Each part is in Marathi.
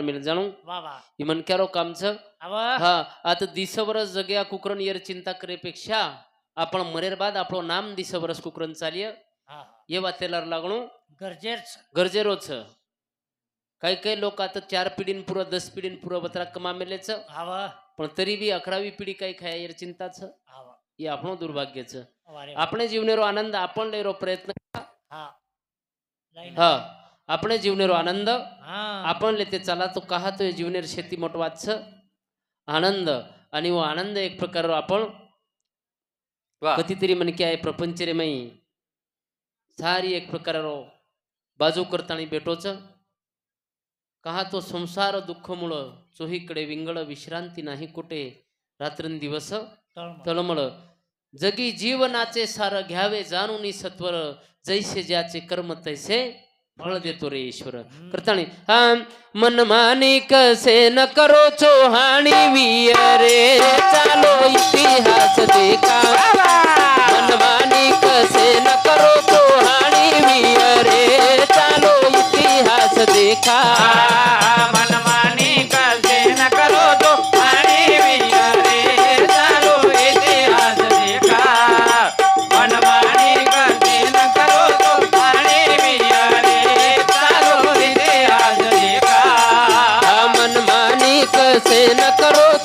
मिल जाणू. वा मन क्यारो कामचं हा आता दिसवरस जग्या कुकरन येर चिंता करेपेक्षा आपण मरेर बाद आपलं नाम दिसवरस कुकरण चालिय. हे ये लागणो. गरजेर गरजेरोच काही काही लोक आता चार पिढीन पुरा दस पिढीन पुरा बत्रा कमामेलेच. आवा पण तरी बी अकरावी पिढी काही खाया येर चिंताच. हे आपण दुर्भाग्याचं. आपण जीवनेरो आनंद आपण लयरो प्रयत्न हा. आपण जीवने आनंद। आपण ले ते चला तो का तो जीवनेर शेती मोठ वाच आनंद। आणि व आनंद एक प्रकार आपण कधीतरी म्हणके आहे प्रपंच रे मई सारी एक प्रकार बाजू करता आणि बेटोच। कहा तो संसार दुःख मुळ चोहीकडे विंगळ विश्रांती नाही कुठे। रात्रंदिवस तळमळ। जगी जीवनाचे सार घ्यावे जाणून सत्वर जैसे ज्याचे कर्म तैसे फळ देतो रे ईश्वर करताणी हा मनमानी कसे न करो चोहाणी वियरे चालो इतिहास देखा मनमानी मनमानी कसे न करो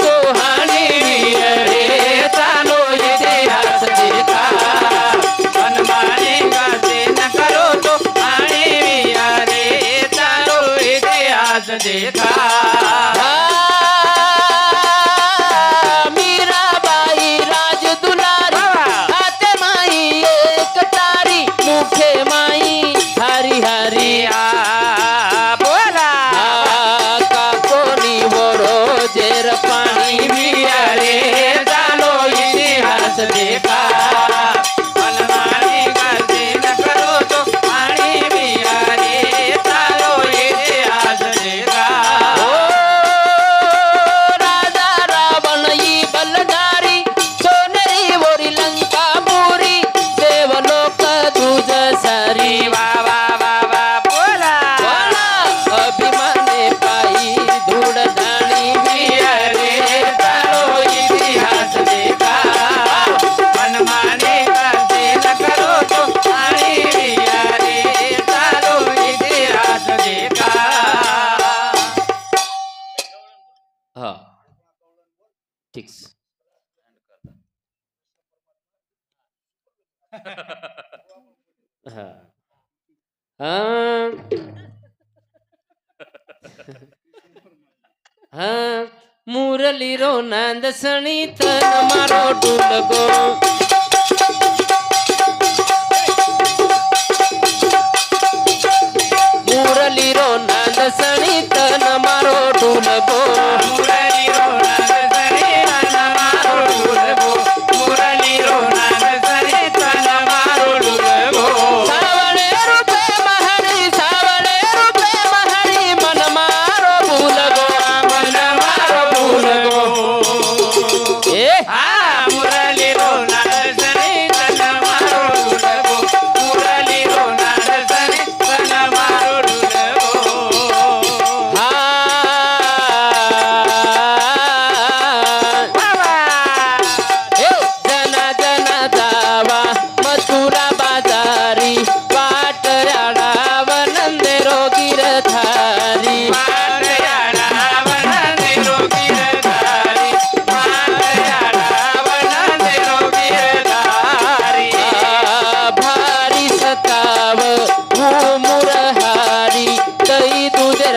ಮೂರಲಿರೋ ನಂದ ಸಣಿತ ಮಾರೋ ಟುಲಗೋ ಮೂರಲಿರೋ ನಂದ ಸಣಿತ ಮಾರೋ ಟುಲಗೋ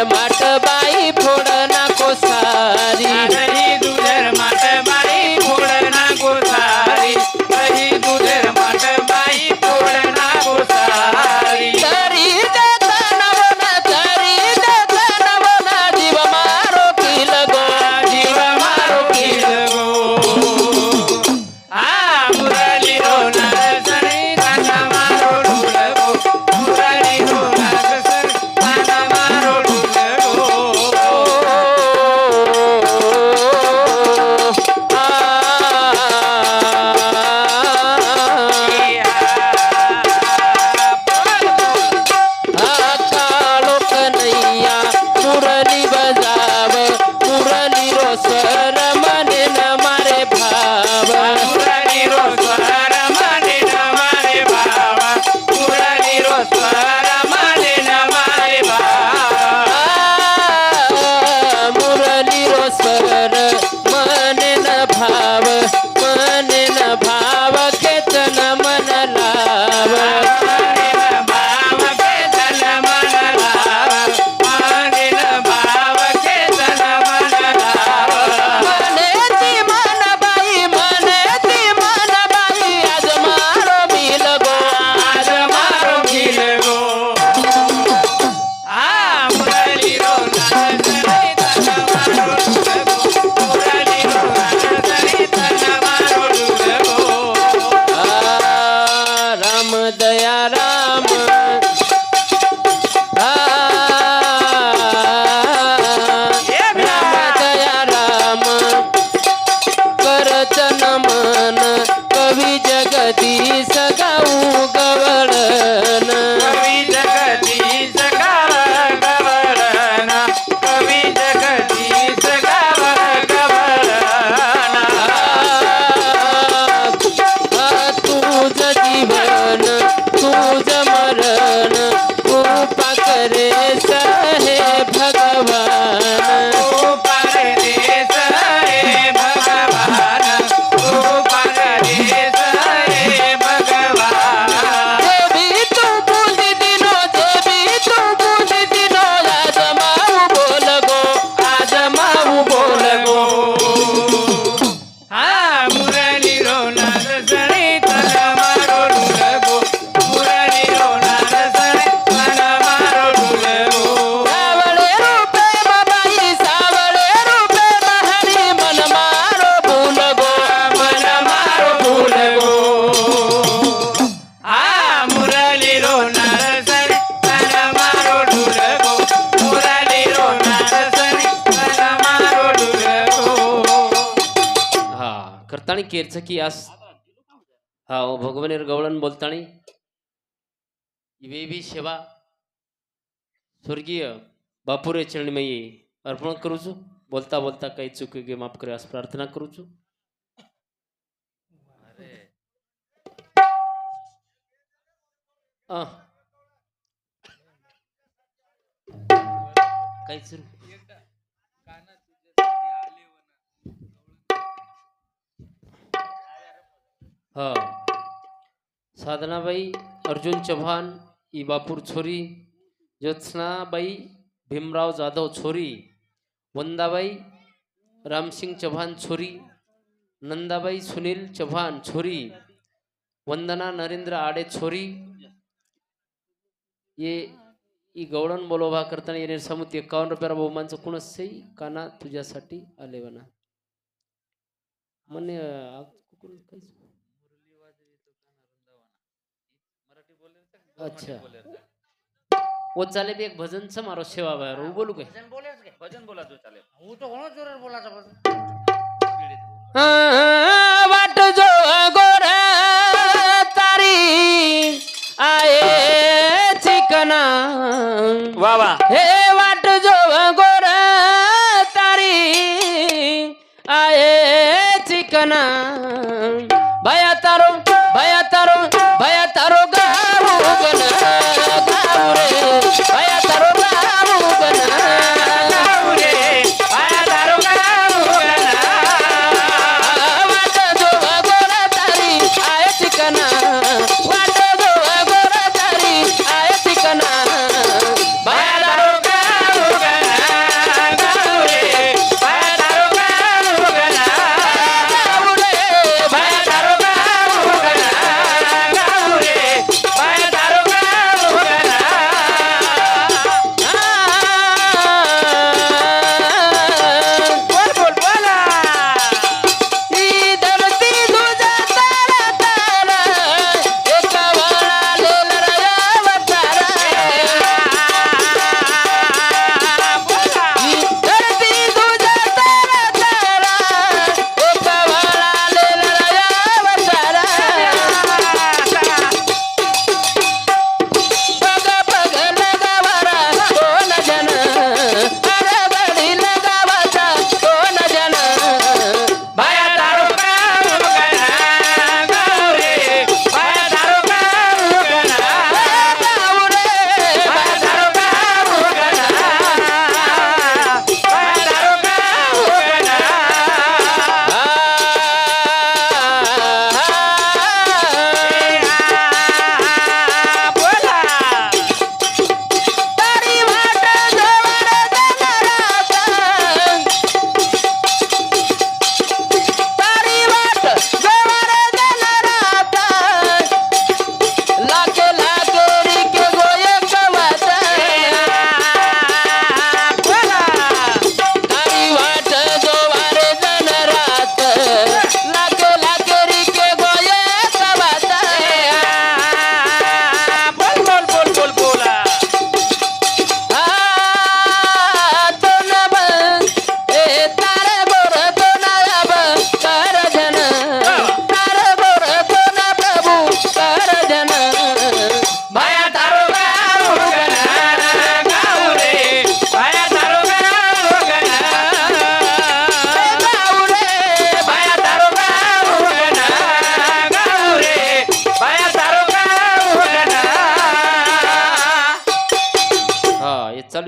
மாட்டபா बोलतानी केरचकी आस? हाँ वो भगवान गवड़न बोलतानी? वे भी सेवा स्वर्गीय बापूरे चरण में ये अर्पण करू बोलता बोलता काही चुकी गई माफ करे प्रार्थना करूचो. छू अरे हा. साधनाबाई अर्जुन चव्हाण इबापूर छोरी ज्योत्सनाबाई भीमराव जाधव छोरी वंदाबाई रामसिंग चव्हाण छोरी नंदाबाई सुनील चव्हाण छोरी वंदना नरेंद्र आडे छोरी ये ई गवळण बोलोभा करताना येणे समुद्र एकावन्न रुपयाला बहुमानचं कुणसही काना तुझ्यासाठी आले म्हणा म्हणे अच्छा. वो चले भी एक भजन से मारो सेवा भाई वो बोलू के। भजन बोले उसके भजन बोला जो चले। वो तो होना जरूर बोला था भजन वाट जो गोर तारी आए चिकना। वाह वाह।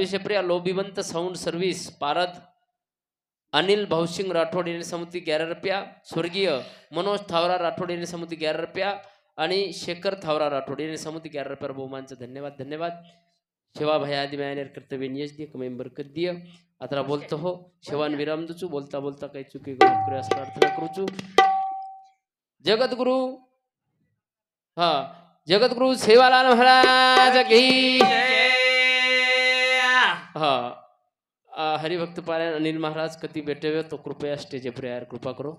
चालीस एप्रिल लोभिवंत साऊंड सर्व्हिस पारद अनिल भाऊसिंग राठोड यांनी समुती ग्यारा रुपया स्वर्गीय मनोज थावरा राठोड यांनी समुती ग्यारा रुपया आणि शेखर थावरा राठोड यांनी समुती ग्यारा रुपया बहुमानचं धन्यवाद धन्यवाद. शेवा भाई आदि मॅनेर कर्तव्य नियज दिए कमें बरकत दिय. आता बोलतो हो शेवान विराम दुचू बोलता बोलता काही चुकी गो असं प्रार्थना करूचू जगद्गुरु हा जगद्गुरु सेवालाल महाराज की हा. हरिभक्त पारायण अनिल महाराज कति बैठे हुए तो कृपया स्टेज प्रयार कृपा करो.